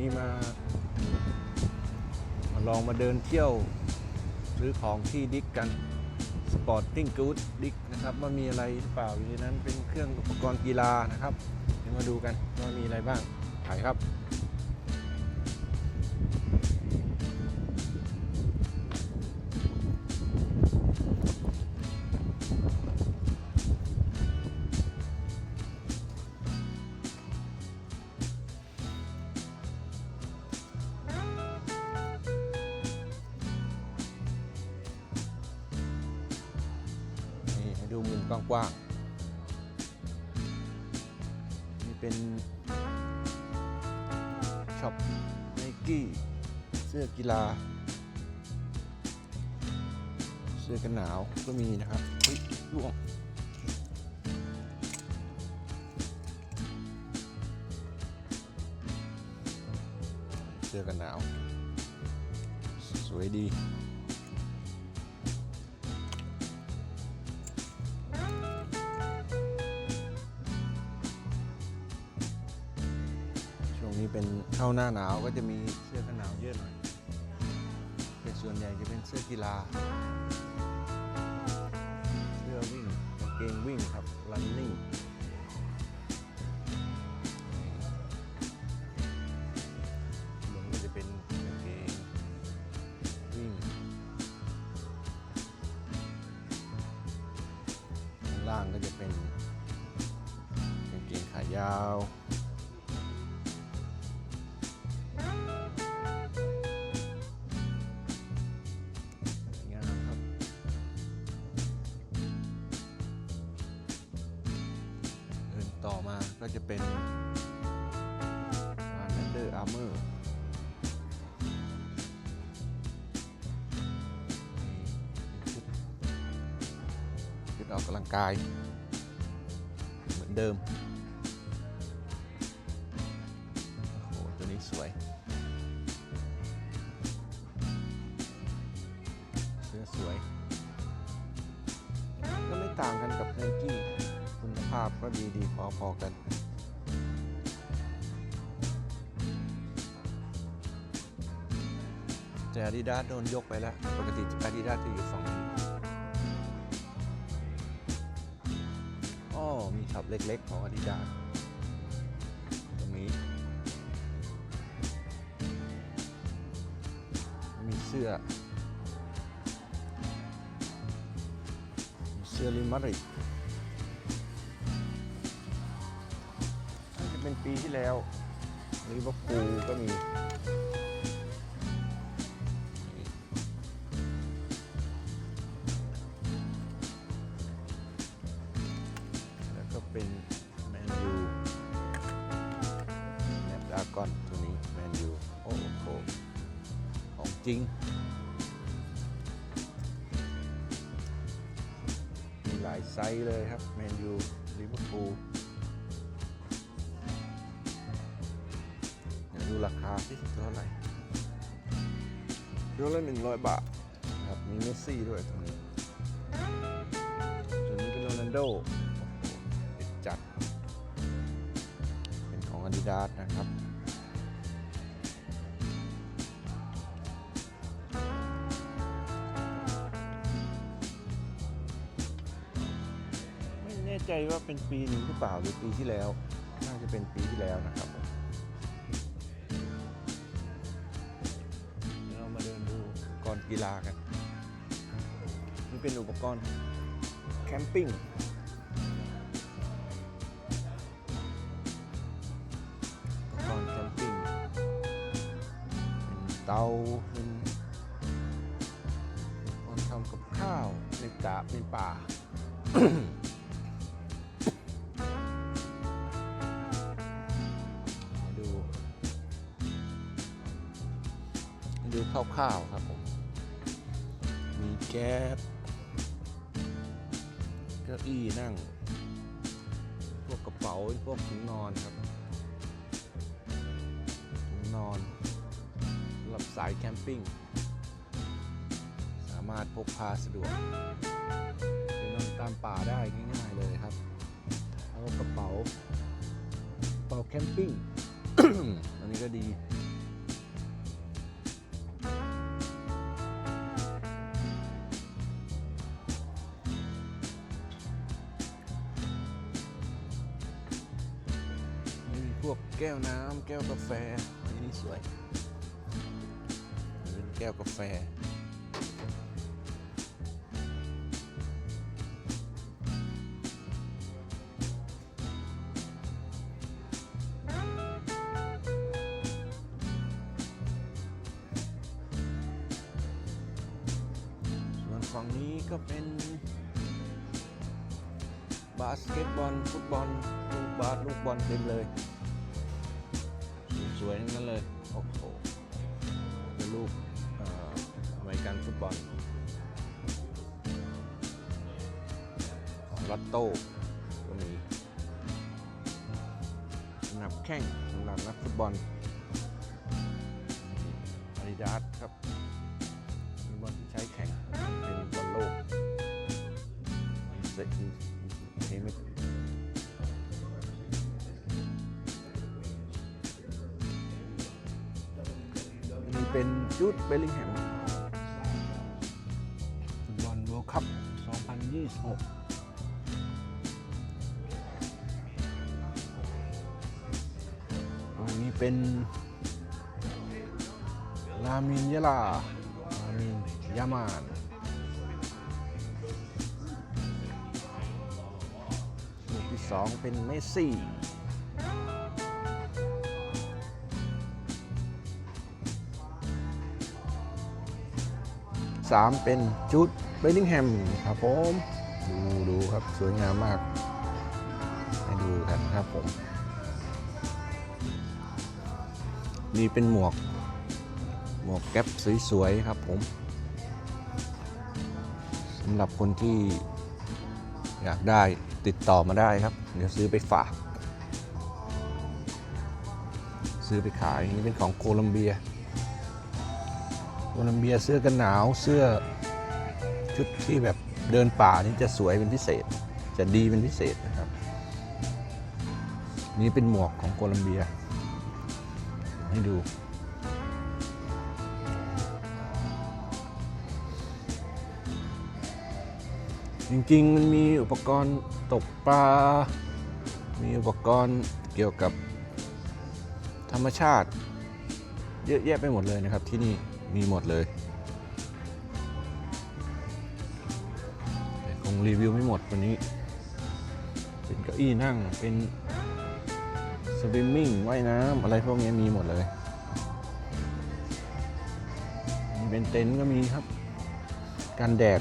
นี้มา มาลองมาเดินเที่ยวหรือของที่ดิกกันสปอร์ตติ้งกู๊ดดิกนะครับ ว่ามีอะไรหรือเปล่าอยู่ในนั้นเป็นเครื่องอุปกรณ์กีฬานะครับ เดี๋ยวมาดูกันว่ามีอะไรบ้างถ่ายครับ มุมกว้างๆนี่เป็นช็อปไนกี้เสื้อกีฬา เสื้อกันหนาวก็มีนะครับเฮ้ยล่วงเสื้อกันหนาว สวยดี เข้าหน้าหนาวก็จะมีเสื้อกันหนาวเยอะหน่อยแต่ส่วนใหญ่จะเป็นเสื้อกีฬา เสื้อวิ่งกางเกงวิ่งครับ running ก็จะเป็น Under Armour นี่เป็นชุดออกกำลังกาย เหมือนเดิม โอ้โห ตัวนี้สวยเสื้อสวย ก็ไม่ต่างกันกับไนกี้ ภาพก็ดีดีพอๆกันแต่อาดิดาสโดนยกไปแล้ว ปกติอาดิดาสจะอยู่ฝั่งนี้อ้อมีช็อปเล็ก ๆ ของอาดิดาสตรงนี้ มีเสื้อเสื้อลิมาริ ปีที่แล้วลิเวอร์พูลก็มีแล้วก็เป็นแมนยูแนบดากอนตัวนี้แมนยูโอ้โหของจริงมีหลายไซส์เลยครับแมนยูลิเวอร์พูล ดูราคาสิเท่าไหร่ตัวละหนึ่งร้อยบาทครับมีเมสซี่ด้วยตรงนี้ส่วนนี้เป็นโรนัลโด้เด็ดจัด เป็นของ Adidas นะครับไม่แน่ใจว่าเป็นปีนี้หรือเปล่าหรือปีที่แล้ว น่าจะเป็นปีที่แล้วนะครับ กรณ์กีฬากันนี่เป็นอุปกรณ์แคมปิ้งอุปกรณ์แคมปิ้งเป็นเตาเป็นอุปกรณ์ทำกับข้าวในกาในป่ามาดูมาดูคร่าวๆครับผมมี แก๊สเก้าอี้นั่ง พวกกระเป๋าพวกถุงนอนครับถุงนอนสำหรับสายแคมปิ้ง สามารถพกพาสะดวกไปนอนตามป่าได้ง่ายๆเลยครับเอากระเป๋า กระเป๋าแคมปิ้ง อันนี้ก็ดี วกแก้วน้ำแก้วกาแฟอันนี้สวยเป็นแก้วกาแฟ ส่วนฝั่งนี้ก็เป็นบาสเกตบอลฟุตบอลลูกบาสลูกบอลเต็มเลย สวยๆทั้งนั้นเลย โอ้โหเป็นลูกอเมริกันฟุตบอลลอตโต้ก็มีสนับแข้งสำหรับนักฟุตบอลอาดิดาสครับเป็นบอลที่ใช้แข่งเป็นบอลโลกเซ็ตเฮมิ เป็นจูดเบลลิงแฮมบอลเวิลคัพ2026อันนี้เป็นลามินยะลาลามินยามานลูกที่สองเป็นเมสซี่ สามเป็นจูดเบลลิงแฮมครับผมดูดูครับสวยงามมากให้ดูกันครับผม นี่เป็นหมวก หมวกแก๊ปสวยๆครับผมสำหรับคนที่อยากได้ติดต่อมาได้ครับ เดี๋ยวซื้อไปฝาก ซื้อไปขายนี่เป็นของโคลัมเบีย โคลัมเบียเสื้อกันหนาวเสื้อชุดที่แบบเดินป่านี่จะสวยเป็นพิเศษ จะดีเป็นพิเศษนะครับ นี่เป็นหมวกของโคลัมเบีย ให้ดูจริงๆ มันมีอุปกรณ์ตกปลา มีอุปกรณ์เกี่ยวกับธรรมชาติ เยอะแยะไปหมดเลยนะครับที่นี่ มีหมดเลยคงรีวิวไม่หมดวันนี้ เป็นเก้าอี้นั่งเป็นสวิมมิ่งว่ายน้ำอะไรพวกนี้มีหมดเลยมีเป็นเต็นท์ก็มีครับกันแดด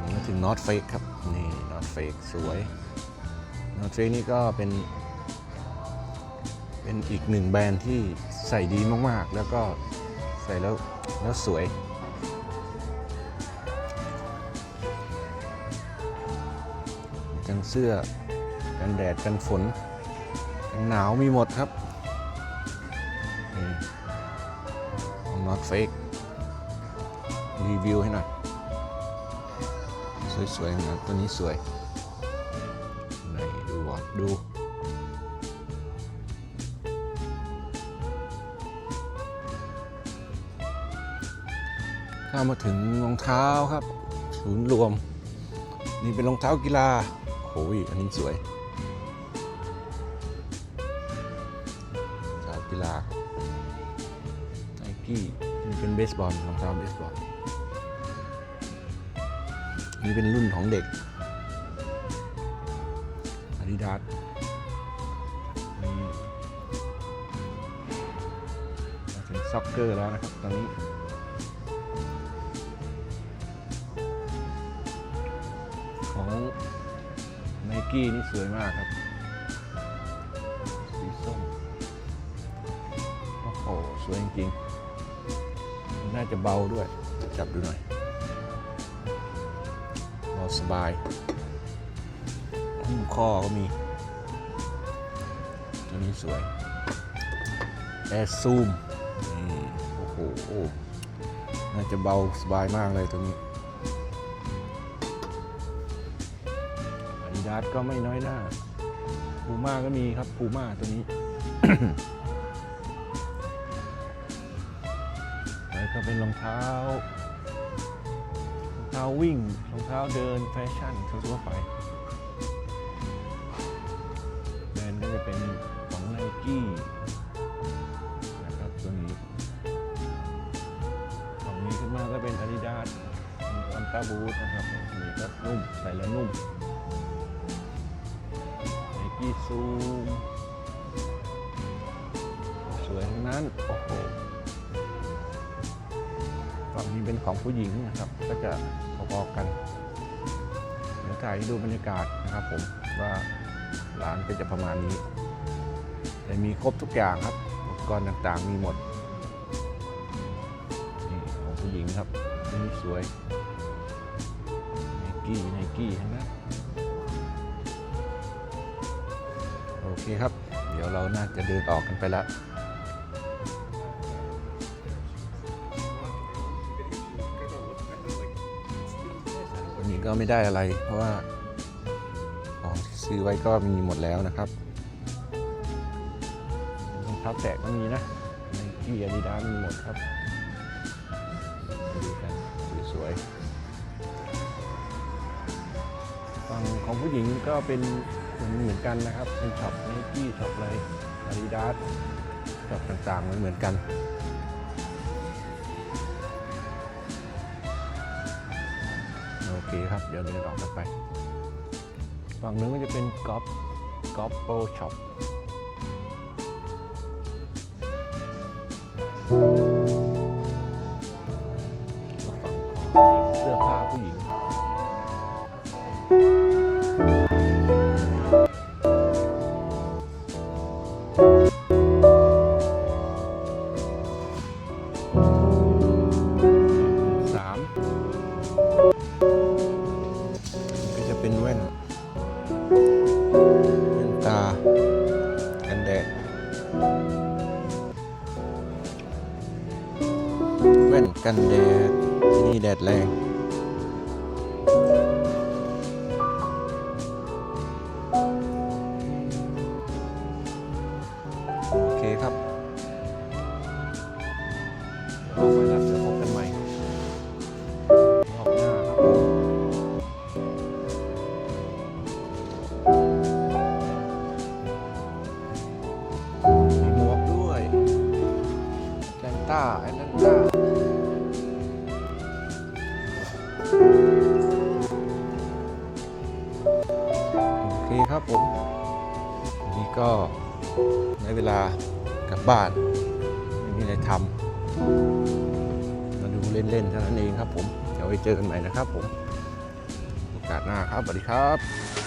นี่มาถึง North Face ครับ นี่ North Face สวย North Face นี่ก็เป็น เป็นอีกหนึ่งแบรนด์ที่ใส่ดีมากๆ แล้วก็ใส่แล้วแล้วสวยทั้งเสื้อ กันแดด กันฝน กันหนาวมีหมดครับนี่ของ North Face รีวิวให้หน่อย สวยๆนะตัวนี้สวย ไหนดูวอดดู เข้ามาถึงรองเท้าครับ ศูนย์รวม นี่เป็นรองเท้ากีฬาโอ้ยอันนี้สวยรองเท้ากีฬาไนกี้นี่เป็นเบสบอลรองเท้าเบสบอลนี่เป็นรุ่นของเด็ก Adidas นี่มาถึงซ็อกเกอร์แล้วนะครับ ตอนนี้ ของไนกี้นี่สวยมากครับ สีส้ม โอ้โห สวยจริงๆ น่าจะเบาด้วย จับดูหน่อยเบาสบายหุ้มข้อก็มี ตัวนี้สวย แอร์ซูมนี่โอ้โห น่าจะเบาสบายมากเลยตัวนี้ ร์ดก็ไม่น้อยหน้าปูม่าก็มีครับปูม่าตัวนี้แล้วก็เป็นรองเท้าเท้าวิ่งรองเท้าเดินแฟชั่นทั่วไปแบรนด์ก็จะเป็นของไนกี้นะครับตัวนี้ของนี้ขึ้นมาก็เป็นอาดิดาสอัลต้าบูธนะครับนี่ก็นุ่มใส่แล้วนุ่ม ไนกี้ซูมสวยทั้งนั้น โอ้โหฝั่งนี้เป็นของผู้หญิงนะครับ ก็จะพอๆกันเดี๋ยวถ่ายให้ดูบรรยากาศนะครับผมว่าร้านก็จะประมาณนี้แต่มีครบทุกอย่างครับ อุปกรณ์ต่างๆมีหมด นี่ของผู้หญิงครับนี่สวยไนกี้ไนกี้เห็นไเคครับ เดี๋ยวเราน่าจะเดินออกกันไปแล้ววันนี้ก็ไม่ได้อะไร เพราะว่าของที่ซื้อไว้ก็มีหมดแล้วนะครับรองเท้าแตะก็มีนะไนกีอาดิดาสมีหมดครับดูกันสวยๆฝั่งของผู้หญิงก็เป็น มือนเหมือนกันนะครับ เป็นช็อปไนกี้ช็อปอะไรอาดิดาสช็อปต่างๆเหมือนเหมือนกันโอเคครับ เดี๋ยวเดินออกกันไป ฝั่งนึงก็จะเป็นกอล์ฟกอล์ฟโปรช็อปฝั่งของเสื้อผ้าผู้หญิง ว่นแว่นตากันแดดแว่นกันแดดที่นี่แดดแรง บ้านไม่มีอะไรทำมาดูเล่นๆเท่านั้นเองครับผม เดี๋ยวไว้เจอกันใหม่นะครับผม โอกาสหน้าครับสวัสดีครับ